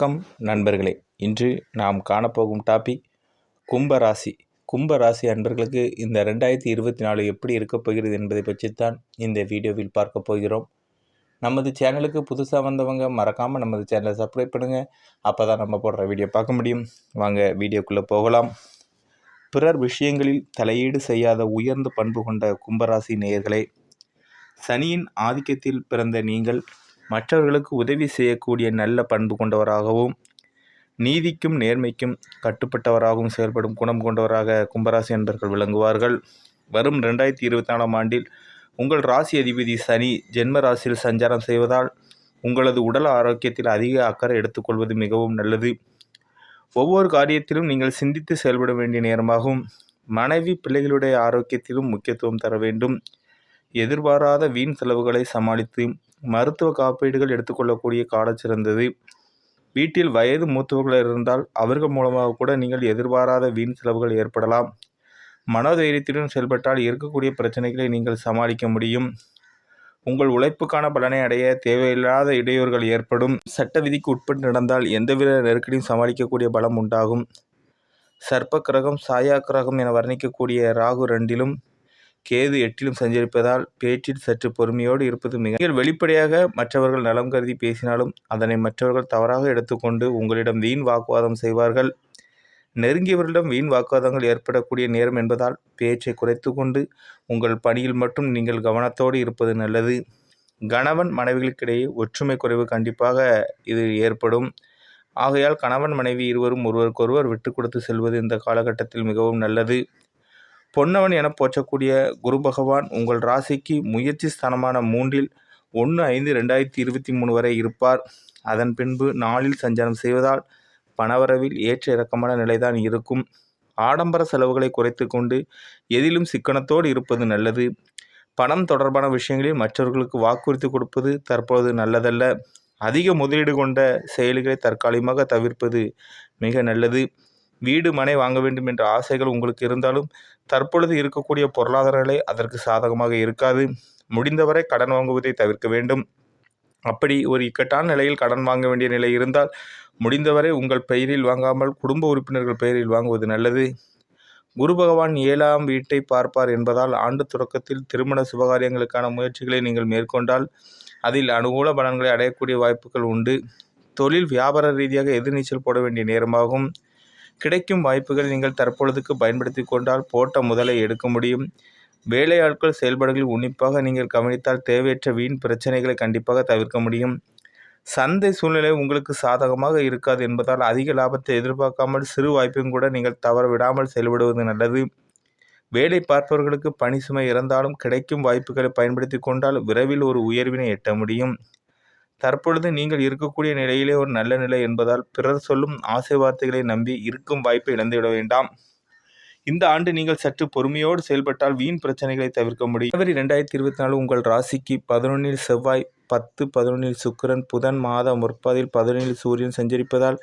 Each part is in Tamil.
வணக்கம் நண்பர்களே. இன்று நாம் காணப்போகும் டாபிக் கும்பராசி. கும்பராசி அன்பர்களுக்கு இந்த ரெண்டாயிரத்தி இருபத்தி நாலு எப்படி இருக்கப் போகிறது என்பதை பற்றித்தான் இந்த வீடியோவில் பார்க்க போகிறோம். நமது சேனலுக்கு புதுசாக வந்தவங்க மறக்காமல் நமது சேனலை சப்ஸ்கிரைப் பண்ணுங்கள் அப்போ தான் நம்ம போடுற வீடியோ பார்க்க முடியும். வாங்க வீடியோக்குள்ளே போகலாம். பிறர் விஷயங்களில் தலையீடு செய்யாத உயர்ந்த பண்பு கொண்ட கும்பராசி நேயர்களே சனியின் ஆதிக்கத்தில் பிறந்த நீங்கள் மற்றவர்களுக்கு உதவி செய்யக்கூடிய நல்ல பண்பு கொண்டவராகவும் நீதிக்கும் நேர்மைக்கும் கட்டுப்பட்டவராகவும் செயல்படும் குணம் கொண்டவராக கும்பராசி என்பர்கள் விளங்குவார்கள். வரும் ரெண்டாயிரத்தி இருபத்தி நாலாம் ஆண்டில் உங்கள் ராசி அதிபதி சனி ஜென்ம ராசியில் சஞ்சாரம் செய்வதால் உங்களது உடல் ஆரோக்கியத்தில் அதிக அக்கறை எடுத்துக்கொள்வது மிகவும் நல்லது. ஒவ்வொரு காரியத்திலும் நீங்கள் சிந்தித்து செயல்பட வேண்டிய நேரமாகும். மனைவி பிள்ளைகளுடைய ஆரோக்கியத்திலும் முக்கியத்துவம் தர வேண்டும். எதிர்பாராத வீண் செலவுகளை சமாளித்து மருத்துவ காப்பீடுகள் எடுத்துக்கொள்ளக்கூடிய காலம் சிறந்தது. வீட்டில் வயது மூத்தவர்கள் இருந்தால் அவர்கள் மூலமாக கூட நீங்கள் எதிர்பாராத வீண் செலவுகள் ஏற்படலாம். மனோதைரியத்துடன் செயல்பட்டால் இருக்கக்கூடிய பிரச்சனைகளை நீங்கள் சமாளிக்க முடியும். உங்கள் உழைப்புக்கான பலனை அடைய தேவையில்லாத இடையூறுகள் ஏற்படும். சட்ட விதிக்கு உட்பட்டு நடந்தால் எந்தவித நெருக்கடியும் சமாளிக்கக்கூடிய பலம் உண்டாகும். சர்ப்ப கிரகம் சாயா கிரகம் என வர்ணிக்கக்கூடிய ராகு ரெண்டிலும் கேது எட்டிலும் சஞ்சரிப்பதால் பேச்சில் சற்று பொறுமையோடு இருப்பது மிக வெளிப்படையாக மற்றவர்கள் நலம் கருதி பேசினாலும் அதனை மற்றவர்கள் தவறாக எடுத்துக்கொண்டு உங்களிடம் வீண் வாக்குவாதம் செய்வார்கள். நெருங்கியவர்களிடம் வீண் வாக்குவாதங்கள் ஏற்படக்கூடிய நேரம் என்பதால் பேச்சை குறைத்து கொண்டு உங்கள் பணியில் மட்டும் நீங்கள் கவனத்தோடு இருப்பது நல்லது. கணவன் மனைவிகளுக்கிடையே ஒற்றுமை குறைவு கண்டிப்பாக இது ஏற்படும். ஆகையால் கணவன் மனைவி இருவரும் ஒருவருக்கொருவர் விட்டு கொடுத்து செல்வது இந்த காலகட்டத்தில் மிகவும் நல்லது. பொன்னவன் என போற்றக்கூடிய குரு பகவான் உங்கள் ராசிக்கு முயற்சி ஸ்தானமான மூன்றில் ஒன்று ஐந்து ரெண்டாயிரத்தி இருபத்தி மூணு வரை இருப்பார். அதன் பின்பு நாளில் சஞ்சாரம் செய்வதால் பணவரவில் ஏற்ற இறக்கமான நிலைதான் இருக்கும். ஆடம்பர செலவுகளை குறைத்து கொண்டு எதிலும் சிக்கனத்தோடு இருப்பது நல்லது. பணம் தொடர்பான விஷயங்களில் மற்றவர்களுக்கு வாக்குறுதி கொடுப்பது தற்பொழுது நல்லதல்ல. அதிக முதலீடு கொண்ட செயல்களை தற்காலிகமாக தவிர்ப்பது மிக நல்லது. வீடு மனை வாங்க வேண்டும் என்ற ஆசைகள் உங்களுக்கு இருந்தாலும் தற்பொழுது இருக்கக்கூடிய பொருளாதார நிலை அதற்கு சாதகமாக இருக்காது. முடிந்தவரை கடன் வாங்குவதை தவிர்க்க வேண்டும். அப்படி ஒரு இக்கட்டான நிலையில் கடன் வாங்க வேண்டிய நிலை இருந்தால் முடிந்தவரை உங்கள் பெயரில் வாங்காமல் குடும்ப உறுப்பினர்கள் பெயரில் வாங்குவது நல்லது. குரு பகவான் ஏழாம் வீட்டை பார்ப்பார் என்பதால் ஆண்டு தொடக்கத்தில் திருமண சுபகாரியங்களுக்கான முயற்சிகளை நீங்கள் மேற்கொண்டால் அதில் அனுகூல பலன்களை அடையக்கூடிய வாய்ப்புகள் உண்டு. தொழில் வியாபார ரீதியாக எதிர்நீச்சல் போட வேண்டிய நேரமாகும். கிடைக்கும் வாய்ப்புகள் நீங்கள் தற்பொழுதுக்கு பயன்படுத்தி கொண்டால் போட்ட முதலை எடுக்க முடியும். வேலையாட்கள் செயல்பாடுகளில் உன்னிப்பாக நீங்கள் கவனித்தால் தேவையற்ற வீண் பிரச்சனைகளை கண்டிப்பாக தவிர்க்க முடியும். சந்தை சூழ்நிலை உங்களுக்கு சாதகமாக இருக்காது என்பதால் அதிக லாபத்தை எதிர்பார்க்காமல் சிறு வாய்ப்பையும் கூட நீங்கள் தவற விடாமல் செயல்படுவது நல்லது. வேலை பார்ப்பவர்களுக்கு பணி சுமை இருந்தாலும் கிடைக்கும் வாய்ப்புகளை பயன்படுத்தி கொண்டால் விரைவில் ஒரு உயர்வினை எட்ட முடியும். தற்பொழுது நீங்கள் இருக்கக்கூடிய நிலையிலே ஒரு நல்ல நிலை என்பதால் பிறர் சொல்லும் ஆசை வார்த்தைகளை நம்பி இருக்கும் வாய்ப்பை இழந்துவிட வேண்டாம். இந்த ஆண்டு நீங்கள் சற்று பொறுமையோடு செயல்பட்டால் வீண் பிரச்சனைகளை தவிர்க்க முடியும். ஜனவரி ரெண்டாயிரத்தி இருபத்தி நாலு உங்கள் ராசிக்கு பதினொன்றில் செவ்வாய் பத்து பதினொன்றில் சுக்கிரன் புதன் மாத முற்பதில் பதினொன்றில் சூரியன் சஞ்சரிப்பதால்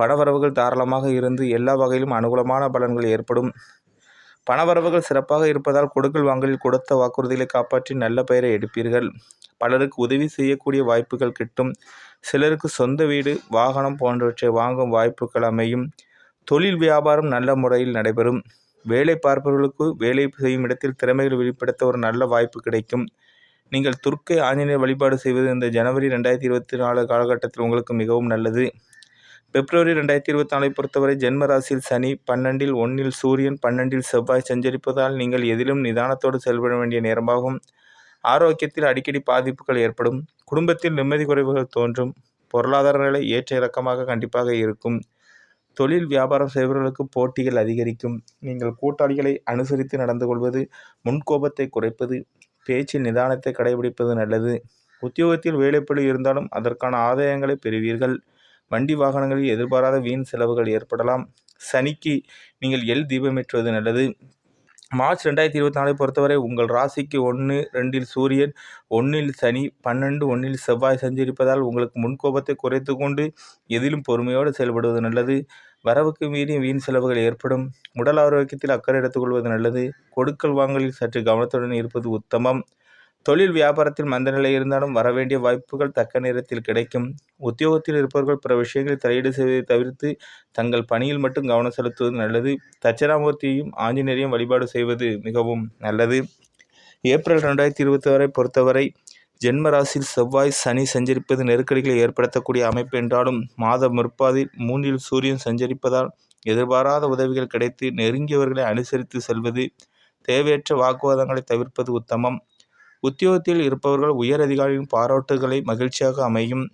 பணவரவுகள் தாராளமாக இருந்து எல்லா வகையிலும் அனுகூலமான பலன்கள் ஏற்படும். பணவரவுகள் சிறப்பாக இருப்பதால் கொடுக்கல் வாங்கலில் கொடுத்த வாக்குறுதிகளை காப்பாற்றி நல்ல பெயரை எடுப்பீர்கள். பலருக்கு உதவி செய்யக்கூடிய வாய்ப்புகள் கிட்டும். சிலருக்கு சொந்த வீடு வாகனம் போன்றவற்றை வாங்கும் வாய்ப்புகள் அமையும். தொழில் வியாபாரம் நல்ல முறையில் நடைபெறும். வேலை பார்ப்பவர்களுக்கு வேலை செய்யும் இடத்தில் திறமைகள் வெளிப்படுத்த ஒரு நல்ல வாய்ப்பு கிடைக்கும். நீங்கள் துர்க்கை ஆஞ்சநேயர் வழிபாடு செய்வது இந்த ஜனவரி ரெண்டாயிரத்தி இருபத்தி நாலு காலகட்டத்தில் உங்களுக்கு மிகவும் நல்லது. பிப்ரவரி ரெண்டாயிரத்தி இருபத்தி நாலை பொறுத்தவரை ஜென்ம ராசியில் சனி பன்னெண்டில் ஒன்றில் சூரியன் பன்னெண்டில் செவ்வாய் சஞ்சரிப்பதால் நீங்கள் எதிலும் நிதானத்தோடு செயல்பட வேண்டிய நேரமாகும். ஆரோக்கியத்தில் அடிக்கடி பாதிப்புகள் ஏற்படும். குடும்பத்தில் நிம்மதி குறைவுகள் தோன்றும். பொருளாதார நிலை ஏற்ற இறக்கமாக கண்டிப்பாக இருக்கும். தொழில் வியாபாரம் செய்பவர்களுக்கு போட்டிகள் அதிகரிக்கும். நீங்கள் கூட்டாளிகளை அனுசரித்து நடந்து கொள்வது முன்கோபத்தை குறைப்பது பேச்சில் நிதானத்தை கடைபிடிப்பது நல்லது. உத்தியோகத்தில் வேலைப்பழு இருந்தாலும் அதற்கான ஆதாயங்களை பெறுவீர்கள். வண்டி வாகனங்களில் எதிர்பாராத வீண் செலவுகள் ஏற்படலாம். சனிக்கு நீங்கள் எல் தீபம் ஏற்றுவது நல்லது. மார்ச் ரெண்டாயிரத்தி இருபத்தி நாலை பொறுத்தவரை உங்கள் ராசிக்கு ஒன்று ரெண்டில் சூரியன் ஒன்றில் சனி பன்னெண்டு ஒன்றில் செவ்வாய் சஞ்சரிப்பதால் உங்களுக்கு முன்கோபத்தை குறைத்து கொண்டு எதிலும் பொறுமையோடு செயல்படுவது நல்லது. வரவுக்கு மீறி வீண் செலவுகள் ஏற்படும். உடல் ஆரோக்கியத்தில் அக்கறை எடுத்துக்கொள்வது நல்லது. கொடுக்கல் வாங்கலில் சற்று கவனத்துடன் இருப்பது உத்தமம். தொழில் வியாபாரத்தில் மந்த நிலை இருந்தாலும் வரவேண்டிய வாய்ப்புகள் தக்க நேரத்தில் கிடைக்கும். உத்தியோகத்தில் இருப்பவர்கள் பிற விஷயங்களில் தலையீடு செய்வதை தவிர்த்து தங்கள் பணியில் மட்டும் கவனம் செலுத்துவது நல்லது. தட்சிணாமூர்த்தியையும் ஆஞ்சநேயரையும் வழிபாடு செய்வது மிகவும் நல்லது. ஏப்ரல் ரெண்டாயிரத்தி இருபத்தி வரை பொறுத்தவரை ஜென்ம ராசியில் செவ்வாய் சனி சஞ்சரிப்பது நெருக்கடிகளை ஏற்படுத்தக்கூடிய அமைப்பு என்றாலும் மாத முற்பாதில் மூன்றில் சூரியன் சஞ்சரிப்பதால் எதிர்பாராத உதவிகள் கிடைத்து நெருங்கியவர்களை அனுசரித்து செல்வது தேவையற்ற வாக்குவாதங்களை தவிர்ப்பது உத்தமம். உத்தியோகத்தில் இருப்பவர்கள் உயர் அதிகாரிகளின் பாராட்டுகளை மகிழ்ச்சியாக அமையும்.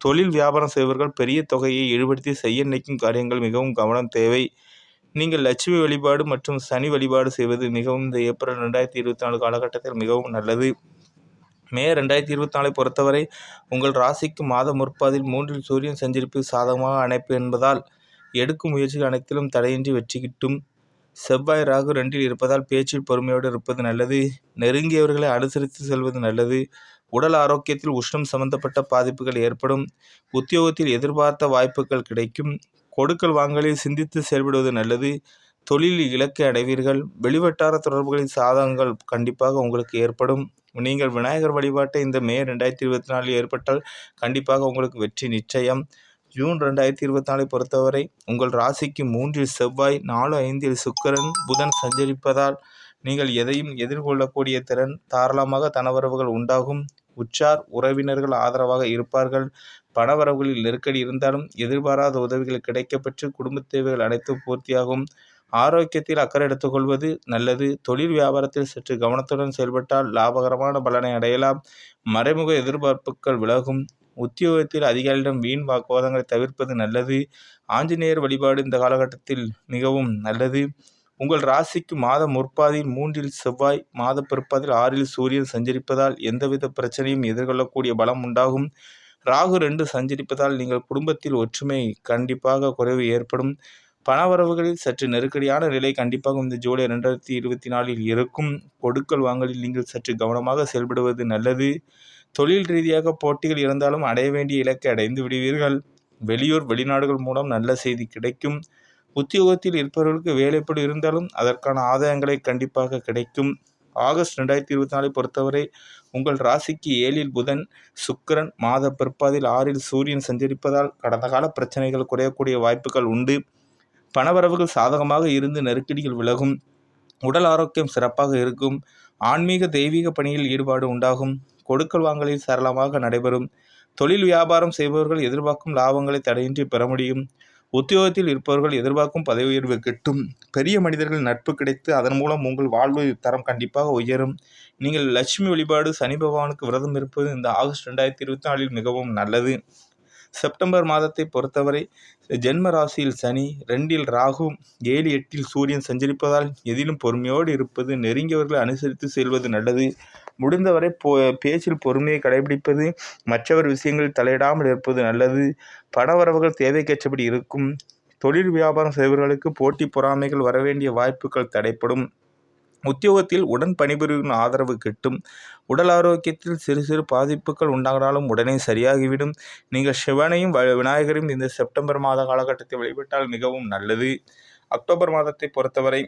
தொழில் வியாபாரம் செய்பவர்கள் பெரிய தொகையை ஈடுபடுத்தி செய்ய நினைக்கும் காரியங்கள் மிகவும் கவனம் தேவை. நீங்கள் லட்சுமி வழிபாடு மற்றும் சனி வழிபாடு செய்வது மிகவும் இந்த ஏப்ரல் ரெண்டாயிரத்தி இருபத்தி நாலு காலகட்டத்தில் மிகவும் நல்லது. மே ரெண்டாயிரத்தி இருபத்தி நாலை பொறுத்தவரை உங்கள் ராசிக்கு மாத முற்பாதில் மூன்றில் சூரியன் சஞ்சரிப்பு சாதகமாக அணைப்பு என்பதால் எடுக்கும் முயற்சிகள் அனைத்திலும் தடையின்றி வெற்றி கிட்டும். செவ்வாய் ராகு ரெண்டில் இருப்பதால் பேச்சில் பொறுமையோடு இருப்பது நல்லது. நெருங்கியவர்களை அனுசரித்து செல்வது நல்லது. உடல் ஆரோக்கியத்தில் உஷ்ணம் சம்பந்தப்பட்ட பாதிப்புகள் ஏற்படும். உத்தியோகத்தில் எதிர்பார்த்த வாய்ப்புகள் கிடைக்கும். கொடுக்கல் வாங்கலில் சிந்தித்து செயல்படுவது நல்லது. தொழிலில் இலக்கை அடைவீர்கள். வெளிவட்டார தொடர்புகளின் சாதகங்கள் கண்டிப்பாக உங்களுக்கு ஏற்படும். நீங்கள் விநாயகர் வழிபாட்டை இந்த மே ரெண்டாயிரத்தி இருபத்தி நாலில் ஏற்பட்டால் கண்டிப்பாக உங்களுக்கு வெற்றி நிச்சயம். ஜூன் ரெண்டாயிரத்தி இருபத்தி நாலை பொறுத்தவரை உங்கள் ராசிக்கு மூன்றில் செவ்வாய் நாலு ஐந்தில் சுக்கரன் புதன் சஞ்சரிப்பதால் நீங்கள் எதையும் எதிர்கொள்ளக்கூடிய திறன் தாராளமாக தனவரவுகள் உண்டாகும். உச்சார் உறவினர்கள் ஆதரவாக இருப்பார்கள். பணவரவுகளில் நெருக்கடி இருந்தாலும் எதிர்பாராத உதவிகள் கிடைக்கப்பெற்று குடும்ப தேவைகள் அனைத்தும் பூர்த்தியாகும். ஆரோக்கியத்தில் அக்கறை எடுத்துக்கொள்வது நல்லது. தொழில் வியாபாரத்தில் சற்று கவனத்துடன் செயல்பட்டால் லாபகரமான பலனை அடையலாம். மறைமுக எதிர்பார்ப்புகள் விலகும். உத்தியோகத்தில் அதிகாரிகளிடம் வீண் வாக்குவாதங்களை தவிர்ப்பது நல்லது. ஆஞ்சநேயர் வழிபாடு இந்த காலகட்டத்தில் மிகவும் நல்லது. உங்கள் ராசிக்கு மாத முற்பாதியில் மூன்றில் செவ்வாய் மாத பிற்பாதில் ஆறில் சூரியன் சஞ்சரிப்பதால் எந்தவித பிரச்சனையும் எதிர்கொள்ளக்கூடிய பலம் உண்டாகும். ராகு ரெண்டு சஞ்சரிப்பதால் நீங்கள் குடும்பத்தில் ஒற்றுமை கண்டிப்பாக குறைவு ஏற்படும். பணவரவுகளில் சற்று நெருக்கடியான நிலை கண்டிப்பாக இந்த ஜூலை ரெண்டாயிரத்தி இருபத்தி நாலில் இருக்கும். கொடுக்கல் வாங்கலில் நீங்கள் சற்று கவனமாக செயல்படுவது நல்லது. தொழில் ரீதியாக போட்டிகள் இருந்தாலும் அடைய வேண்டிய இலக்கை அடைந்து விடுவீர்கள். வெளியூர் வெளிநாடுகள் மூலம் நல்ல செய்தி கிடைக்கும். உத்தியோகத்தில் இருப்பவர்களுக்கு வேலைப்படு இருந்தாலும் அதற்கான ஆதாயங்களை கண்டிப்பாக கிடைக்கும். ஆகஸ்ட் ரெண்டாயிரத்தி இருபத்தி நாலை பொறுத்தவரை உங்கள் ராசிக்கு ஏழில் புதன் சுக்கரன் மாத பிற்பாதில் ஆறில் சூரியன் சஞ்சரிப்பதால் கடந்த கால பிரச்சனைகள் குறையக்கூடிய வாய்ப்புகள் உண்டு. பணவரவுகள் சாதகமாக இருந்து நெருக்கடிகள் விலகும். உடல் ஆரோக்கியம் சிறப்பாக இருக்கும். ஆன்மீக தெய்வீக பணியில் ஈடுபாடு உண்டாகும். கொடுக்கல் வாங்கலில் சரளமாக நடைபெறும். தொழில் வியாபாரம் செய்பவர்கள் எதிர்பார்க்கும் லாபங்களை தடையின்றி பெற முடியும். உத்தியோகத்தில் இருப்பவர்கள் எதிர்பார்க்கும் பதவி உயர்வு கிட்டும். பெரிய மனிதர்கள் நட்பு கிடைத்து அதன் மூலம் உங்கள் வாழ்வு தரம் கண்டிப்பாக உயரும். நீங்கள் லட்சுமி வழிபாடு சனி பகவானுக்கு விரதம் இருப்பது இந்த ஆகஸ்ட் ரெண்டாயிரத்தி இருபத்தி நாலில் மிகவும் நல்லது. செப்டம்பர் மாதத்தை பொறுத்தவரை ஜென்ம ராசியில் சனி ரெண்டில் ராகு ஏழு எட்டில் சூரியன் சஞ்சரிப்பதால் எதிலும் பொறுமையோடு இருப்பது நெருங்கியவர்களை அனுசரித்து செல்வது நல்லது. முடிந்தவரை போ பேச்சில் பொறுமையை கடைபிடிப்பது மற்றவர் விஷயங்களில் தலையிடாமல் இருப்பது நல்லது. பணவரவுகள் தேவைக்கேற்றபடி இருக்கும். தொழில் வியாபாரம் செய்பவர்களுக்கு போட்டி பொறாமைகள் வரவேண்டிய வாய்ப்புகள் தடைப்படும் உத்தியோகத்தில் உடன் பணிபுரியும் ஆதரவு கிட்டும். உடல் ஆரோக்கியத்தில் சிறு சிறு பாதிப்புகள் உண்டானாலும் உடனே சரியாகிவிடும். நீங்கள் சிவனையும் விநாயகரையும் இந்த செப்டம்பர் மாத காலகட்டத்தில் வழிபட்டால் மிகவும் நல்லது. அக்டோபர் மாதத்தை பொறுத்தவரை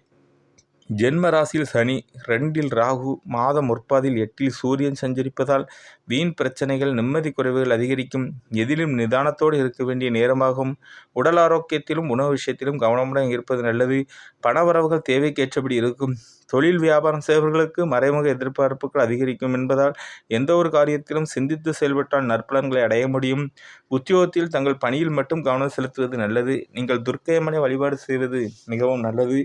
ஜென்ம ராசியில் சனி ரெண்டில் ராகு மாதம் முற்பாதில் எட்டில் சூரியன் சஞ்சரிப்பதால் வீண் பிரச்சனைகள் நிம்மதி குறைவுகள் அதிகரிக்கும். எதிலும் நிதானத்தோடு இருக்க வேண்டிய நேரமாகும். உடல் ஆரோக்கியத்திலும் உணவு விஷயத்திலும் கவனமுடன் இருப்பது நல்லது. பணவரவுகள் தேவைக்கேற்றபடி இருக்கும். தொழில் வியாபாரம் செய்பவர்களுக்கு மறைமுக எதிர்பார்ப்புகள் அதிகரிக்கும் என்பதால் எந்த ஒரு காரியத்திலும் சிந்தித்து செயல்பட்டால் நற்பலன்களை அடைய முடியும். உத்தியோகத்தில் தங்கள் பணியில் மட்டும் கவனம் செலுத்துவது நல்லது. நீங்கள் துர்க்கையம்மனை வழிபாடு செய்வது மிகவும் நல்லது.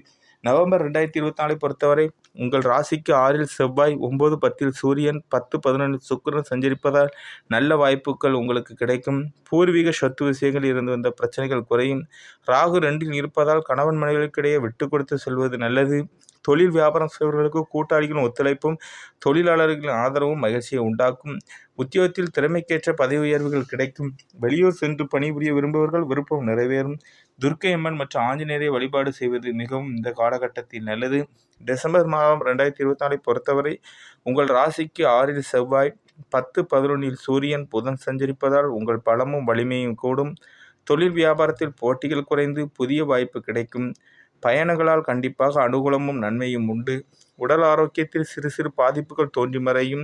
நவம்பர் ரெண்டாயிரத்தி இருபத்தி நாலை பொறுத்தவரை உங்கள் ராசிக்கு ஆறில் செவ்வாய் ஒம்பது பத்தில் சூரியன் பத்து பதினொன்று சுக்கரன் சஞ்சரிப்பதால் நல்ல வாய்ப்புகள் உங்களுக்கு கிடைக்கும். பூர்வீக சொத்து விஷயங்கள் இருந்து வந்த பிரச்சனைகள் குறையும். ராகு ரெண்டில் இருப்பதால் கணவன் மனைவிகளுக்கிடையே விட்டு கொடுத்து செல்வது நல்லது. தொழில் வியாபாரம் செய்பவர்களுக்கு கூட்டாளிகளின் ஒத்துழைப்பும் தொழிலாளர்களின் ஆதரவும் மகிழ்ச்சியை உண்டாக்கும். உத்தியோகத்தில் திறமைக்கேற்ற பதவி உயர்வுகள் கிடைக்கும். வெளியூர் சென்று பணிபுரிய விரும்புபவர்கள் விருப்பம் நிறைவேறும். துர்க்கை அம்மன் மற்றும் ஆஞ்சநேயரை வழிபாடு செய்வது மிகவும் இந்த காலகட்டத்தில் நல்லது. டிசம்பர் மாதம் ரெண்டாயிரத்தி இருபத்தி நாலை பொறுத்தவரை உங்கள் ராசிக்கு ஆறில் செவ்வாய் பத்து பதினொன்றில் சூரியன் புதன் சஞ்சரிப்பதால் உங்கள் பலமும் வலிமையும் கூடும். தொழில் வியாபாரத்தில் போட்டிகள் குறைந்து புதிய வாய்ப்பு கிடைக்கும். பயணங்களால் கண்டிப்பாக அனுகூலமும் நன்மையும் உண்டு. உடல் ஆரோக்கியத்தில் சிறு சிறு பாதிப்புகள் தோன்றி மறையும்.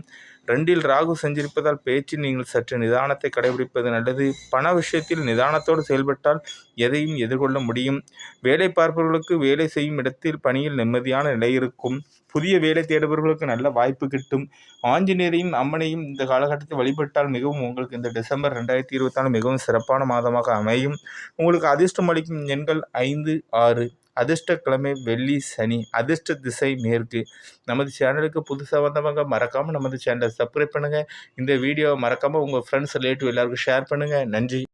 ரெண்டில் ராகு செஞ்சிருப்பதால் பேச்சில் நீங்கள் சற்று நிதானத்தை கடைபிடிப்பது நல்லது. பண விஷயத்தில் நிதானத்தோடு செயல்பட்டால் எதையும் எதிர்கொள்ள முடியும். வேலை பார்ப்பவர்களுக்கு வேலை செய்யும் இடத்தில் பணியில் நிம்மதியான நிலை இருக்கும். புதிய வேலை தேடுபவர்களுக்கு நல்ல வாய்ப்பு கிட்டும். ஆஞ்சநேயரையும் அம்மனையும் இந்த காலகட்டத்தில் வழிபட்டால் மிகவும் உங்களுக்கு இந்த டிசம்பர் ரெண்டாயிரத்தி இருபத்தாலு மிகவும் சிறப்பான மாதமாக அமையும். உங்களுக்கு அதிர்ஷ்டம் அளிக்கும் எண்கள் ஐந்து ஆறு. அதிர்ஷ்ட கிழமை வெள்ளி சனி அதிர்ஷ்ட திசை மேற்கு. நமது சேனலுக்கு புதுசாக வந்தவங்க மறக்காமல் நமது சேனலை சப்ஸ்கிரைப் பண்ணுங்கள் இந்த வீடியோவை மறக்காமல் உங்கள் ஃப்ரெண்ட்ஸ் ரிலேட்டிவ் எல்லாருக்கும் ஷேர் பண்ணுங்கள் நன்றி.